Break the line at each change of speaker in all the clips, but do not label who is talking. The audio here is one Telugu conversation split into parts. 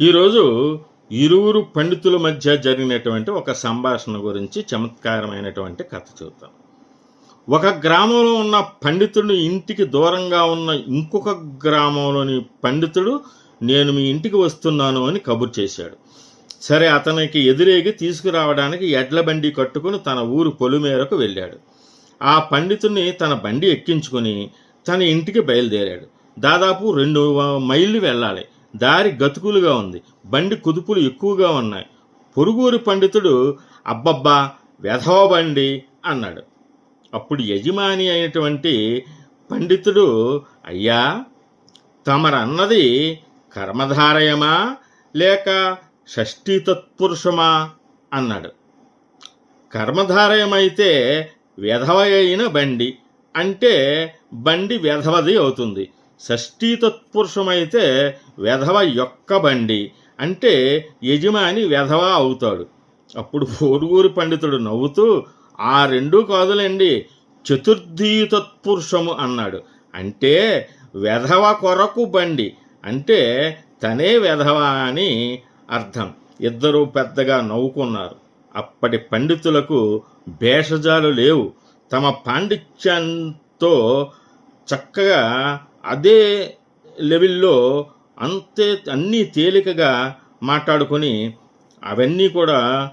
ఈరోజు ఇరువురు పండితుల మధ్య జరిగినటువంటి ఒక సంభాషణ గురించి చమత్కారమైనటువంటి కథ చూద్దాం. ఒక గ్రామంలో ఉన్న పండితుడు ఇంటికి దూరంగా ఉన్న ఇంకొక గ్రామంలోని పండితుడు నేను మీ ఇంటికి వస్తున్నాను అని కబురు చేశాడు. సరే అతనికి ఎదురేగి తీసుకురావడానికి ఎడ్ల బండి కట్టుకుని తన ఊరు పొలిమేరకు వెళ్ళాడు. ఆ పండితుడిని తన బండి ఎక్కించుకొని తన ఇంటికి బయలుదేరాడు. దాదాపు రెండు మైళ్ళు వెళ్ళాలి. దారి గతుకులుగా ఉంది. బండి కుదుపులు ఎక్కువగా ఉన్నాయి. పొరుగురు పండితుడు అబ్బబ్బా వెధవ బండి అన్నాడు. అప్పుడు యజమాని అయినటువంటి పండితుడు అయ్యా తమరన్నది కర్మధారయమా లేక షష్ఠీ తత్పురుషమా అన్నాడు. కర్మధారయమైతే వెధవ అయిన బండి అంటే బండి వెధవది అవుతుంది. షష్ఠీ తత్పురుషమైతే వెధవ యొక్క బండి. అంటే యజమాని వెధవ అవుతాడు. అప్పుడు పోరుగూరు పండితుడు నవ్వుతూ ఆ రెండు కాదులేండి చతుర్థీ తత్పురుషము అన్నాడు. అంటే వెధవ కొరకు బండి. అంటే తనే వెధవ అని అర్థం. ఇద్దరూ పెద్దగా నవ్వుకున్నారు. అప్పటి పండితులకు భేషజాలు లేవు. తమ పాండిత్యంతో చక్కగా అదే లెవెల్లో అంతే అన్నీ తేలికగా మాట్లాడుకొని అవన్నీ కూడా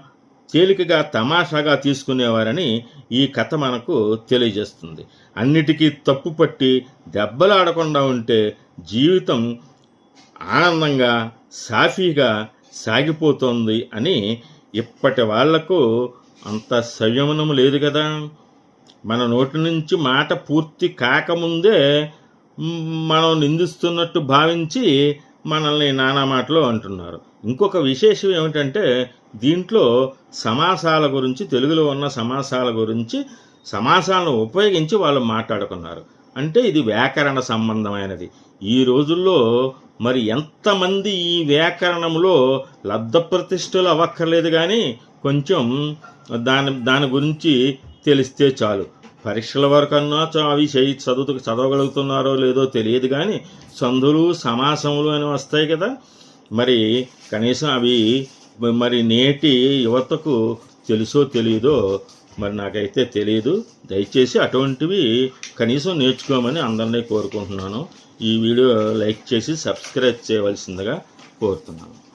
తేలికగా తమాషాగా తీసుకునేవారని ఈ కథ మనకు తెలియజేస్తుంది. అన్నిటికీ తప్పు పట్టి దెబ్బలాడకుండా ఉంటే జీవితం ఆనందంగా సాఫీగా సాగిపోతుంది అని ఇప్పటి వాళ్ళకు అంత సంయమనం లేదు కదా. మన నోటి నుంచి మాట పూర్తి కాకముందే మనం నిందిస్తున్నట్టు భావించి మనల్ని నానా మాటలు అంటున్నారు. ఇంకొక విశేషం ఏమిటంటే దీంట్లో సమాసాల గురించి తెలుగులో ఉన్న సమాసాల గురించి సమాసాలను ఉపయోగించి వాళ్ళు మాట్లాడుకున్నారు. అంటే ఇది వ్యాకరణ సంబంధమైనది. ఈ రోజుల్లో మరి ఎంతమంది ఈ వ్యాకరణంలో లబ్ధ ప్రతిష్టలు అవ్వక్కర్లేదు కానీ కొంచెం దాని దాని గురించి తెలిస్తే చాలు. పరీక్షల వరకన్నా అవి చేయి చదువు చదవగలుగుతున్నారో లేదో తెలియదు కానీ సంధులు సమాసములు అని వస్తాయి కదా. మరి కనీసం అవి మరి నేటి యువతకు తెలుసో తెలియదో మరి నాకైతే తెలియదు దయచేసి అటువంటివి కనీసం నేర్చుకోమని అందరినీ కోరుకుంటున్నాను. ఈ వీడియో లైక్ చేసి సబ్స్క్రైబ్ చేయవలసిందిగా కోరుతున్నాను.